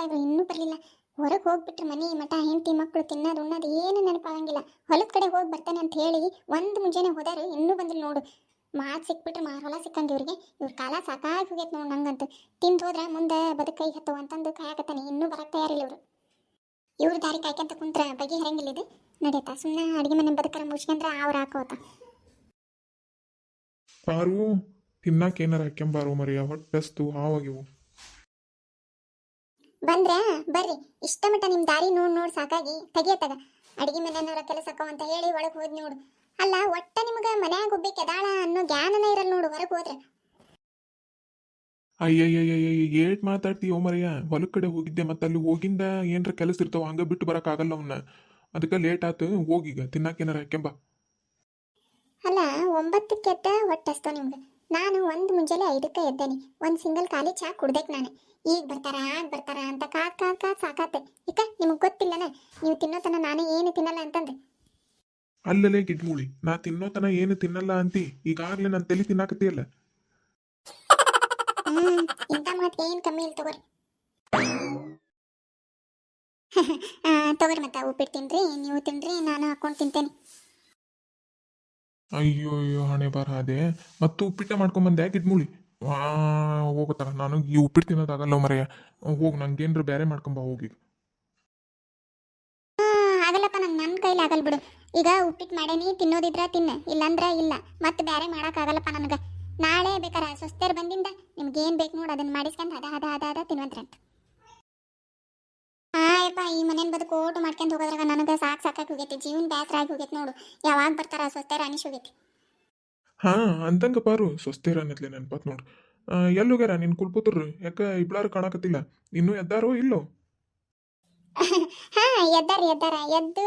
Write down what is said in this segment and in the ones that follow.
ಯಾವಾಗಾದ್ರು ಇನ್ನೂ ಬರಲಿಲ್ಲ. ಹೊರಗೆ ಹೋಗ್ಬಿಟ್ರೆ ಮನೆ ಮಠ, ಹೆಂಡತಿ ಮಕ್ಕಳು ತಿನ್ನೋದು, ಉಣ್ಣೋದು ಏನು ನೆನಪಾಗಂಗಿಲ್ಲ. ಹೊಲದ ಕಡೆ ಹೋಗಿ ಬರ್ತಾನೆ ಅಂತ ಹೇಳಿ ಒಂದು ಮುಂಜಾನೆ ಹೋದಾರು, ಇನ್ನೂ ಬಂದಿಲ್ಲ ನೋಡು. ಮಾತು ಸಿಕ್ಬಿಟ್ರೆ ಮಾರು ಹೊಲ ಸಿಕ್ಕಂಗೆ ಇವ್ರಿಗೆ. ಇವ್ರ ಕಾಲ ಸಾಕಾಗಿ ಹೋಗೈತೆ ನೋಡು ನಂಗಂತೂ. ತಿಂದು ಹೋದ್ರೆ ಮುಂದೆ ಬದುಕೈ ಹತ್ತು ಅಂತಂದು ಕಾಯಕತ್ತಾನೆ. ಇನ್ನೂ ಬರಕ್ಕೆ ತಯಾರಿಲ್ಲ ಇವರು. ಇವ್ರ ದಾರಿ ಕಾಯ್ಕೊಂತ ಕುಂತ್ರ ಬಗೆ ಹರಂಗಿಲ್ಲ ಇದು. ನಡೆಯತ್ತ ಸುಮ್ಮನೆ ಅಡುಗೆ ಮನೆ ಬದುಕರ ಮುಚ್ಕೊಂಡ್ರೆ ಅವ್ರು ಹಾಕೋತ. ಪಾರು ತಿನ್ನಕ್ಕೆ ಏನಾರ ಹಾಕ್ಯಂಬಾರು ಮರಿಯ. ಹೊಟ್ಟೆಸ್ತು ಹಾವಾಗಿವು. ಬಂದ್ರ ಬರ್ರಿ ಇಷ್ಟ ಮಟ್ಟ ನಿಮ್ ದಾರಿ ನೋಡ್ ನೋಡ್ ಸಾಕಾಗಿ ತೆಗಿಯತ್ತಾಗ. ಅಡಿಗೆ ಮನೆಯವ್ರ ಕೆಲಸಕ್ಕ ಅಂತ ಹೇಳಿ ಒಳಗೆ ಹೋದ್ ನೋಡು. ಅಲ್ಲ ಒಟ್ಟ ನಿಮ್ಗ ಮನ್ಯಾಗ ಒಬ್ಬಿ ಕೆದಾಳ ಅನ್ನೋ ಜ್ಞಾನನ ಇರಲ್ಲ ನೋಡು ಹೊರಗೆ ಹೋದ್ರೆ. ಅಯ್ಯಯ್ಯಯ್ಯ ಏಟ್ ಮಾತಾಡ್ತೀಯೋ ಮರಿಯ? ಹೊಲ ಕಡೆ ಹೋಗಿದ್ದೆ ಮತ್ತೆ ಅಲ್ಲಿ ಹೋಗಿಂದ ಏನ್ರ ಕೆಲಸ ಇರ್ತಾವ ಹಂಗ ಬಿಟ್ಟು ಬರಕ್ ಆಗಲ್ಲ ಅವನ್ನ ಅದಕ್ಕೆ ಲೇಟ್ ಆತು ಹೋಗೀಗ ತಿನ್ನಾಕ ಏನಾರ ಹಾಕೆಂಬ ಅಲ್ಲ ಒಂಬತ್ತು ಎದ್ದ ಒಟ್ಟಸ್ತ ನಿಮ್ಗೆ. ನಾನು ಒಂದು ಮುಂಜಾನೆ ಐದಕ್ಕೆ ಎದ್ದೇನೆ ಒಂದು ಸಿಂಗಲ್ ಖಾಲಿ ಚಾ ಕುಡ್ದಕ್ಕೆ ನಾನು. ಈಗ ಬರ್ತಾರ? ಆಗ ಬರ್ತಾರ ಅಂತ ಕಾದ್ ಕಾದ್ ಕಾದ್ ಸಾಕಾತೆ ಇಕ ನಿಮಗೆ ಗೊತ್ತಿಲ್ಲನ? ನೀವು ತಿನ್ನೋತನ ನಾನು ಏನು ತಿನ್ನಲ್ಲ ಅಂತಂದ್ರೆ? ಅಲ್ಲಲೇ ಗಿಡ್ಮೂಳಿ ನಾ ತಿನ್ನೋತನ ಏನು ತಿನ್ನಲ್ಲ ಅಂತಿ. ಈಗಾಗ್ಲೇ ನಾನು ತಲೆ ತಿನ್ನಾಕತ್ತೀಯಲ್ಲ. ಹ್ಮ್ ಇಂಥ ಮಾತು ಏನು ಕಮ್ಮಿ ಇಲ್ಲ ತಗೋರಿ. ಆ, ತಗೋರಿ ಮತ್ತೆ ಉಪ್ಪಿಟ್ಟು ತಿನ್ರಿ ನೀವು ತಿನ್ರಿ ನಾನು ಹಾಕೊಂಡು ತಿಂತೇನೆ. ಅಯ್ಯೋ ಅಯ್ಯೋ ಹಣೆ ಬಾರ ಅದೇ ಮತ್ತು ಉಪ್ಪಿಟ್ಟ ಮಾಡ್ಕೊಂಬಂದೆ ಗಿಡ್ಮೂಳಿ ವಾ ಹೋಗತ್ತಾರ ನಾನು ಈ ಉಪ್ಪಿಟ್ಟು ತಿನ್ನೋದಾಗಲ್ಲ ಮರೆಯ. ಹೋಗಿ, ನಂಗೇನ್ರ ಬೇರೆ ಮಾಡ್ಕೊಂಬ ಹೋಗಿ ಆಗಲ್ಲಪ್ಪ, ನಂಗೆ ನನ್ನ ಕೈಲಿ ಆಗಲ್ಲ ಬಿಡು. ಈಗ ಉಪ್ಪಿಟ್ಟು ಮಾಡೇನಿ ತಿನ್ನೋದಿದ್ರೆ ತಿನ್ನ, ಇಲ್ಲಂದ್ರ ಇಲ್ಲ. ಮತ್ತೆ ಬೇರೆ ಆಗಲ್ಲಪ್ಪ ನನಗೆ. ನಾಳೆ ಬೇಕಾರ ಸ್ವಸ್ಥರು ಬಂದಿಂದ ನಿಮ್ಗೆ ಏನ್ ಬೇಕು ನೋಡಿ ಅದನ್ನ ಮಾಡಿಸ್ಕೊಂಡು ಅದ ಅದ ಅದ ಹದ ತಿನ್ವಂತ್ರಂತ. ಆಯಪ್ಪ ಈ ಮನೇನ ಬದುಕು ಓಟು ಮಾಡ್ಕೊಂಡು ಹೋಗೋದ್ರಾಗ ನನಗೆ ಸಾಕು ಸಾಕಾಗಿ ಹೋಗೈತಿ, ಜೀವನ ಬೇಸರ ಆಗಿ ಹೋಗೈತಿ ನೋಡು. ಯಾವಾಗ ಬರ್ತಾರ ಸ್ವಸ್ಥರು ಅನಿಸ್ ಹೋಗೈತಿ. ಹಾ ಅಂತಂಗ ಪಾರು ಸ್ವಸ್ತಿರ ಅನ್ನತ್ಲೆ ನೆನ್ಪಾತ್ ನೋಡ್. ಎಲ್ಲೋಗ್ಯಾರ ನಿನ್ ಕುಲ್ಪುತ್ರರು? ಯಾಕ ಇಬ್ಳಾರು ಕಾಣಕತ್ತಿಲ್ಲ? ಇನ್ನೂ ಎದ್ದಾರೋ ಇಲ್ಲೋ? ಹಾ ಎದ್ದಾರ ಎದ್ದಾರ. ಎದ್ದು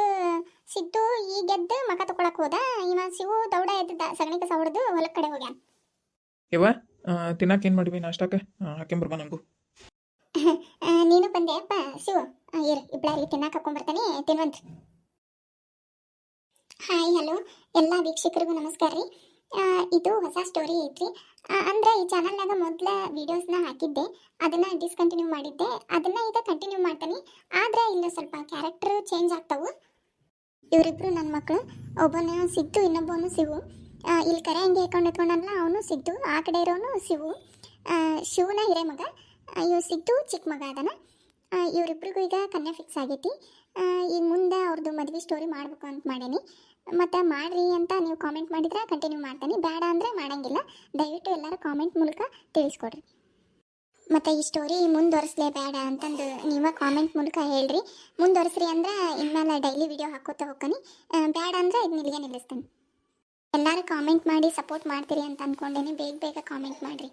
ಸಿದ್ದು ಈಗ ಎದ್ದು ಮಕ ತಕೊಳಕ್ ಹೋದ. ಇವ ಶಿವು ದೌಡ ಎದ್ದ ಸಗಣಿ ಕಸ ಹೊಡೆದು ಹೊಲಕ್ ಕಡೆ ಹೋಗ್ಯಾನ. ಯವ್ವ ತಿನ್ನಕ್ಕೆ ಏನು ಮಾಡಿವಿ ನಾಷ್ಟಾಕ? ಹಾಕ್ಯಂಬರ್ಬಾ ನಂಗೂ. ಆ, ನೀನು ಬಂದೆ ಅಪ್ಪ ಶಿವು. ಆ, ಇರು ಇಬ್ಬಳಾರಿಗೆ ತಿನ್ನಾಕ ಹಾಕೊಂಡ್ಬರ್ತಾನೆ ತಿನ್ವಂತ. Hi hello. ಎಲ್ಲ ವೀಕ್ಷಕರಿಗೂ ನಮಸ್ಕಾರ ರೀ. ಇದು ಹೊಸ ಸ್ಟೋರಿ ಐತ್ರಿ. ಅಂದರೆ ಈ ಚಾನಲ್ನಾಗ ಮೊದಲ ವೀಡಿಯೋಸ್ನ ಹಾಕಿದ್ದೆ, ಅದನ್ನ ಡಿಸ್ಕಂಟಿನ್ಯೂ ಮಾಡಿದ್ದೆ, ಅದನ್ನ ಈಗ ಕಂಟಿನ್ಯೂ ಮಾಡ್ತೀನಿ. ಆದ್ರೆ ಇಲ್ಲಿ ಸ್ವಲ್ಪ ಕ್ಯಾರೆಕ್ಟರ್ ಚೇಂಜ್ ಆಗ್ತಾವು. ಇವರಿಬ್ಬರು ನನ್ನ ಮಕ್ಕಳು ಒಬ್ಬನ ಸಿದ್ದು, ಇನ್ನೊಬ್ಬನು ಸಿವು ಇಲ್ಲಿ ಕರೆ ಹಂಗೆ ಹೇಳ್ಕೊಂಡು ಎತ್ಕೊಂಡಲ್ಲ ಅವನು ಸಿದ್ದು, ಆ ಕಡೆ ಇರೋನು ಶಿವು. ಶಿವನ ಹಿರೇ ಮಗ ಇವ್ ಸಿದ್ದು ಚಿಕ್ಕ ಮಗ ಅದನ. ಇವರಿಬ್ರಿಗೂ ಈಗ ಕನ್ಯಾ ಫಿಕ್ಸ್ ಆಗೈತಿ. ಈಗ ಮುಂದೆ ಅವ್ರದ್ದು ಮದುವೆ ಸ್ಟೋರಿ ಮಾಡಬೇಕು ಅಂತ ಮಾಡೇನಿ. ಮತ್ತು ಮಾಡ್ರಿ ಅಂತ ನೀವು ಕಾಮೆಂಟ್ ಮಾಡಿದ್ರೆ ಕಂಟಿನ್ಯೂ ಮಾಡ್ತೀನಿ. ಬೇಡ ಅಂದರೆ ಮಾಡಂಗಿಲ್ಲ. ದಯವಿಟ್ಟು ಎಲ್ಲರೂ ಕಾಮೆಂಟ್ ಮೂಲಕ ತಿಳಿಸ್ಕೊಡ್ರಿ. ಮತ್ತು ಈ ಸ್ಟೋರಿ ಮುಂದುವರಿಸ್ಲೇ ಬೇಡ ಅಂತಂದು ನೀವೇ ಕಾಮೆಂಟ್ ಮೂಲಕ ಹೇಳ್ರಿ. ಮುಂದುವರಿಸ್ರಿ ಅಂದ್ರೆ ಇನ್ಮೇಲೆ ಡೈಲಿ ವಿಡಿಯೋ ಹಾಕೋತಾ ಹೋಗ್ತೀನಿ ಬೇಡ ಅಂದರೆ ಇದು ನಿಲ್ಲಿಗೆ ನಿಲ್ಲಿಸ್ತೀನಿ. ಎಲ್ಲರೂ ಕಾಮೆಂಟ್ ಮಾಡಿ ಸಪೋರ್ಟ್ ಮಾಡ್ತೀರಿ ಅಂತ ಅಂದ್ಕೊಂಡೇನಿ ಬೇಗ ಬೇಗ ಕಾಮೆಂಟ್ ಮಾಡಿರಿ.